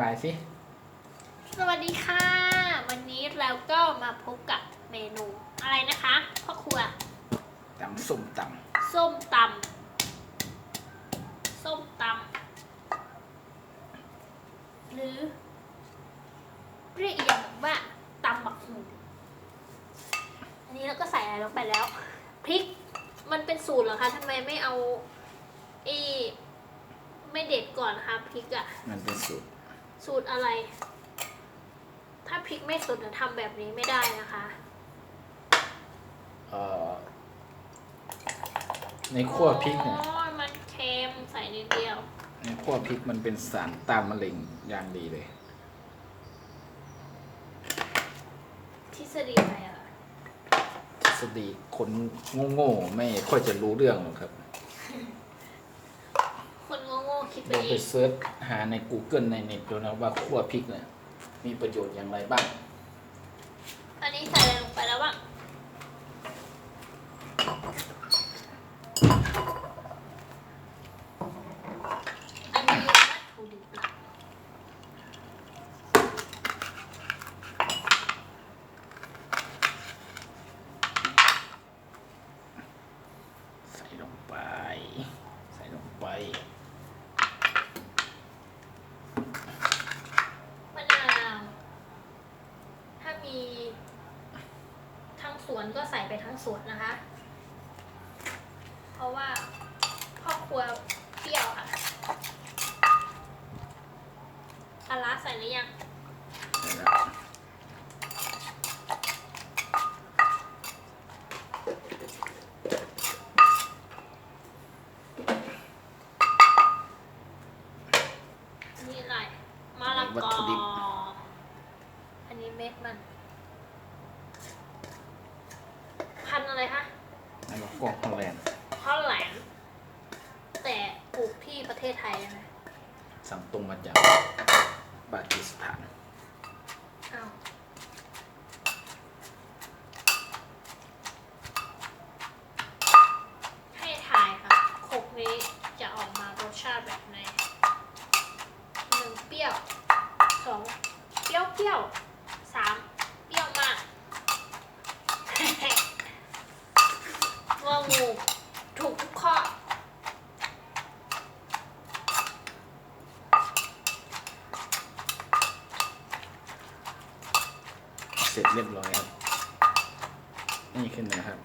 บายสิ สวัสดีค่ะ วันนี้เราก็มาพบกับเมนูอะไรนะคะพ่อครัวตำส้มตส้มตำส้มตำหรือเรียกอีกอย่างว่าตำบักหุ่นอันนี้เราก็ใส่อะไรลงไปแล้วพริกมันเป็นสูตรเหรอคะทำไมไม่เอาไอ้ไม่เด็ดก่อนคะพริกอะำมันเป็นสูตร สูตรอะไร ถ้าพริกไม่สดจะทำแบบนี้ไม่ได้นะคะเอ่อในขั้วพริกเนี่ยอ๋อมันเค็มใส่นิดเดียว ในขั้วพริกมันเป็นสารต้านมะเร็งอย่างดีเลย ทฤษฎีอะไรอะทฤษฎีคนโง่ๆไม่ค่อยจะรู้เรื่องหรอกครับ คนโง่ๆคิดไป ลองไปเซิร์ชหาใน Google ในเน็ตดูนะว่าขั้วพริกเนี่ยมีประโยชน์อย่างไรบ้าง อันนี้ใส่อะไรลงไปแล้วบ้างอันนี้วัตถุดิบหลัก ใส่ลงไป ใส่ลงไป มะนาว ถ้ามีทั้ง สวนก็ใส่ไปทั้งสวนนะคะ เพราะว่าพ่อครัวเปรี้ยวค่ะปลาร้าใส่หรือยังใส่แล้วนี่อะไรมะละกออันนี้เม็ดมันพันธุ์อะไรคะ แล้ วก็กอกฮอลแลนด์ฮอลแลนด์แต่ปลูกที่ประเทศไทยนะสั่งตรงมาจากปากีสถาน อ้าวให้ถ่ายค่ะขกนี้จะออกมารสชาติแบบไหนหนึ่งเปรี้ยวสองเปรี้ยวเปรี้ยวสามเปรี้ยวมาก ว่างูถูกทุกข้อ เสร็จเรียบร้อยครับ นี่ขึ้นนะครับ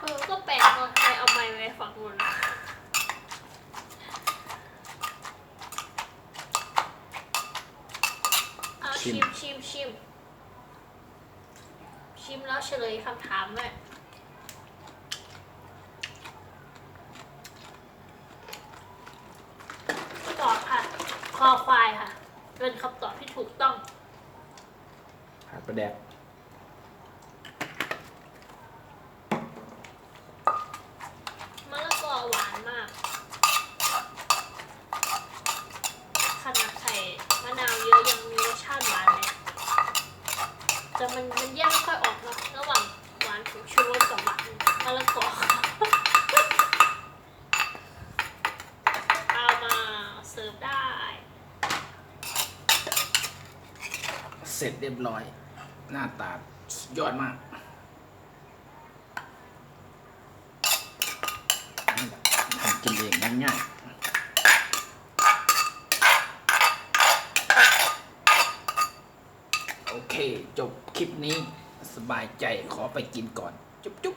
เออ ก็แปลกเนอะใครเอาไม้ไว้ฝังบนเอาชิชิมมชิมชิม ชิมแล้วเฉลยคำถามด้วยตอบค่ะ คอควายค่ะ เป็นคำตอบที่ ถูกต้องผัดประแดกมะละกอหวานมาก ขนาดใส่มะนาวเยอะยังมีรสชาติหวานเลยแต่มันมันแยกไม่ค่อยออกเนอะระหว่างหวานของชูรสกับหวานมะละกอ เอามาเสิร์ฟได้ เสร็จเรียบร้อย หน้าตายอดมากทำกินเองง่ายๆโอเค จบคลิปนี้สบายใจขอไปกินก่อน จุ๊บจุ๊บ